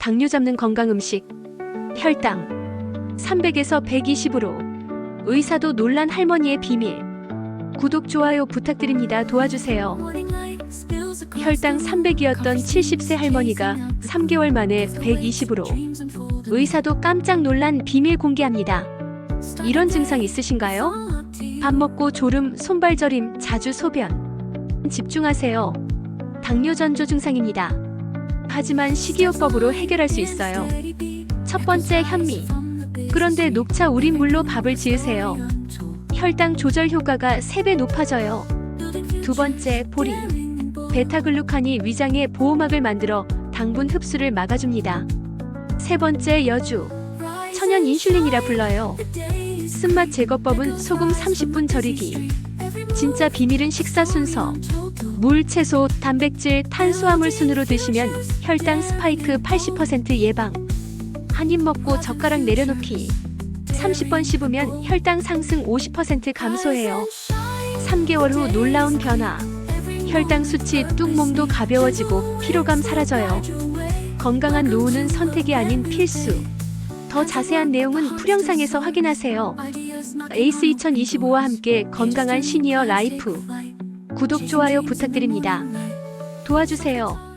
당뇨 잡는 건강 음식. 혈당 300에서 120으로. 의사도 놀란 할머니의 비밀. 구독, 좋아요 부탁드립니다. 도와주세요. 혈당 300이었던 70세 할머니가 3개월 만에 120으로. 의사도 깜짝 놀란 비밀 공개합니다. 이런 증상 있으신가요? 밥 먹고 졸음, 손발 저림, 자주 소변. 집중하세요. 당뇨 전조 증상입니다. 하지만 식이요법으로 해결할 수 있어요. 첫 번째 현미. 그런데 녹차 우린 물로 밥을 지으세요. 혈당 조절 효과가 3배 높아져요. 두 번째 보리. 베타글루칸이 위장에 보호막을 만들어 당분 흡수를 막아줍니다. 세 번째 여주. 천연 인슐린이라 불러요. 쓴맛 제거법은 소금 30분 절이기. 진짜 비밀은 식사 순서. 물, 채소, 단백질, 탄수화물 순으로 드시면 혈당 스파이크 80% 예방. 한 입 먹고 젓가락 내려놓기. 30번 씹으면 혈당 상승 50% 감소해요. 3개월 후 놀라운 변화. 혈당 수치 뚝 몸도 가벼워지고 피로감 사라져요. 건강한 노후는 선택이 아닌 필수. 더 자세한 내용은 풀영상에서 확인하세요. 에이스 2025와 함께 건강한 시니어 라이프. 구독, 좋아요 부탁드립니다. 도와주세요.